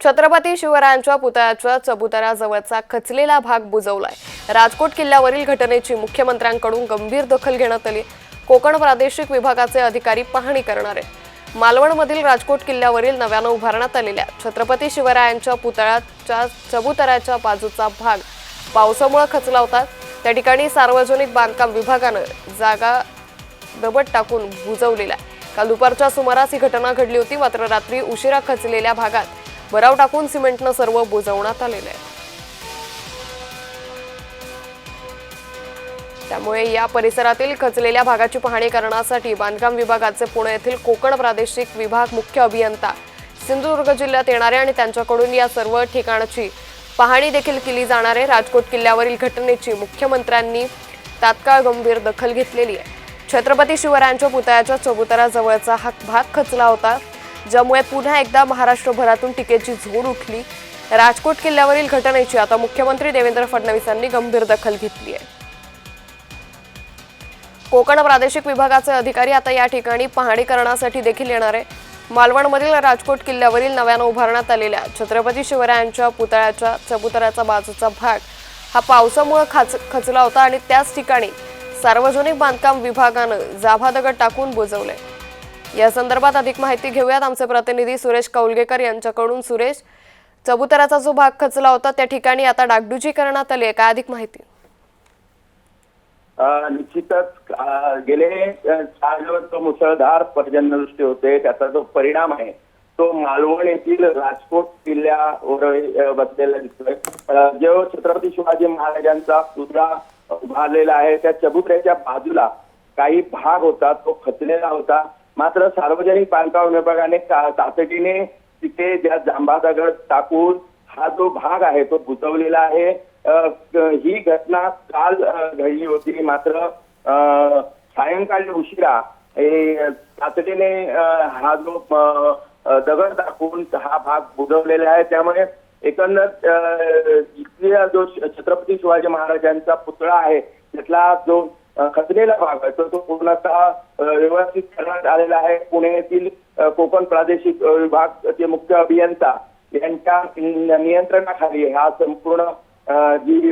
छत्रपती शिवरायांच्या पुतळ्याच्या चबुतऱ्याजवळचा खचलेला भाग बुजवलाय. राजकोट किल्ल्यावरील घटनेची मुख्यमंत्र्यांकडून गंभीर दखल घेण्यात आली. कोकण प्रादेशिक विभागाचे अधिकारी पाहणी करणार आहेत. मालवणमधील राजकोट किल्ल्यावरील नव्यानं उभारण्यात आलेल्या छत्रपती शिवरायांच्या पुतळ्याच्या चबुतऱ्याच्या बाजूचा भाग पावसामुळे खचला होता. त्या ठिकाणी सार्वजनिक बांधकाम विभागानं जागा दबट टाकून बुजवलेला आहे. काल दुपारच्या सुमारास ही घटना घडली होती मात्र रात्री उशिरा खचलेल्या भागात भराव टाकून सिमेंटनं सर्व बुजवण्यात आलेलं आहे. त्यामुळे या परिसरातील खचलेल्या भागाची पाहणी करण्यासाठी बांधकाम विभागाचे पुणे येथील कोकण प्रादेशिक विभाग मुख्य अभियंता सिंधुदुर्ग जिल्ह्यात येणारे आणि त्यांच्याकडून या सर्व ठिकाणाची पाहणी देखील केली जाणार आहे. राजकोट किल्ल्यावरील घटनेची मुख्यमंत्र्यांनी तात्काळ गंभीर दखल घेतलेली आहे. छत्रपती शिवरायांच्या पुतळ्याच्या चबुतऱ्याजवळचा हा भाग खचला होता. ज्यामुळे पुन्हा एकदा महाराष्ट्रभरातून टीकेची झोड उठली. राजकोट किल्ल्यावरील घटनेची आता मुख्यमंत्री देवेंद्र फडणवीसांनी गंभीर दखल घेतली आहे. कोकण प्रादेशिक विभागाचे अधिकारी आता या ठिकाणी पाहणी करण्यासाठी देखील येणार आहे. मालवणमधील राजकोट किल्ल्यावरील नव्यानं उभारण्यात आलेल्या छत्रपती शिवरायांच्या पुतळ्याच्या चबुतऱ्याचा बाजूचा भाग हा पावसामुळे खाच खचला होता आणि त्याच ठिकाणी सार्वजनिक बांधकाम विभागानं जाभा दगड टाकून बुजवले या संदर्भात अधिक माहिती घेऊयात. आमचे प्रतिनिधी सुरेश कौलगेकर यांच्याकडून. सुरेश चबुतऱ्याचा जो भाग खचला होता त्या ठिकाणी आता डागडुजी करण्यात आली आहे. काय अधिक माहिती? निश्चितच गेले चार दिवस मुसळधार पर्जन्यवृष्टी होते. त्याचा जो परिणाम आहे तो मालवण येथील राजकोट किल्ल्यावर बसलेला दिसतोय. जो छत्रपती शिवाजी महाराजांचा पुतळा उभारलेला आहे त्या चबुतऱ्याच्या बाजूला काही भाग होता तो खचलेला होता. मात्र सार्वजनिक बांधकाम विभागाने का- तातडीने तिथे ज्या जांभा दगड टाकून हा जो भाग आहे तो बुजवलेला आहे. ही घटना काल घडली होती. मात्र सायंकाळी उशिरा तातडीने हा जो दगड टाकून हा भाग बुजवलेला आहे. त्यामुळे एकंदर इथल्या जो छत्रपती शिवाजी महाराजांचा पुतळा आहे त्यातला जो खचलेला भाग आहे. तो तो पूर्णतः व्यवस्थित करण्यात आलेला आहे. पुणे येथील कोकण प्रादेशिक विभाग विभागचे मुख्य अभियंता यांच्या नियंत्रणाखाली हा संपूर्ण जी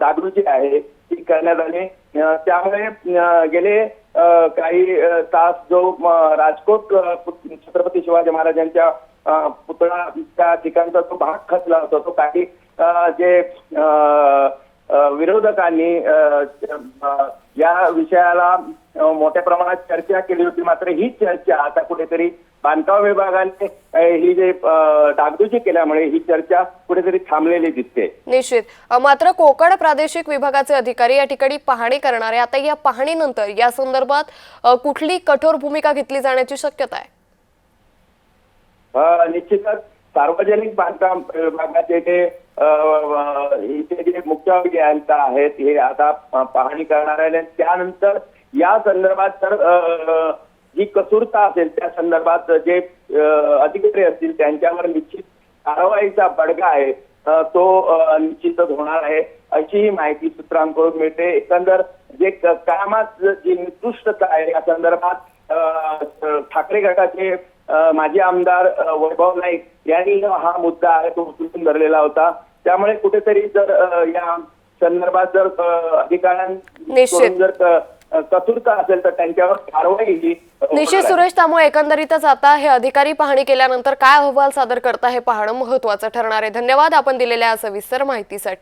जागृती आहे ती करण्यात आली. त्यामुळे गेले काही तास जो राजकोट छत्रपती शिवाजी महाराजांच्या पुतळा त्या ठिकाणचा जो भाग खचला होता. तो काही जे विरोधकांनी या विषयाला मोठ्या प्रमाणात चर्चा केली होती. मात्र ही चर्चा आता कुठेतरी बांधकाम विभागाने ही जे डागडुजी केल्यामुळे ही चर्चा कुठेतरी थांबलेली दिसते. निश्चित. मात्र कोकण प्रादेशिक विभागाचे अधिकारी या ठिकाणी पाहणी करणार आता या पाहणीनंतर या संदर्भात कुठली कठोर भूमिका घेतली जाण्याची शक्यता आहे? निश्चितच सार्वजनिक बांधकाम विभागाचे जे अ, अ, आहेत हे आता पाहणी करणार आहे त्यानंतर या संदर्भात तर जी कसूरता असेल त्या संदर्भात जे अधिकारी असतील त्यांच्यावर निश्चित कारवाईचा बडगा आहे. तो निश्चितच होणार आहे अशी ही माहिती सूत्रांकडून मिळते. एकंदर जे कामात जी निकृष्टता आहे या संदर्भात ठाकरे गटाचे माजी आमदार वैभव नाईक यांनी हा मुद्दा आहे तो उचलून धरलेला होता. त्यामुळे कुठेतरी जर या संदर्भात जर अ, अधिकाऱ्यांकडून निश्चित. जर क- कसूरता असेल तर त्यांच्यावर कारवाई ही निश्चित. सुरेश त्यामुळे एकंदरीतच आता हे अधिकारी पाहणी केल्यानंतर काय अहवाल सादर करता हे पाहणं महत्वाचं ठरणार आहे धन्यवाद आपण दिलेल्या सविस्तर माहितीसाठी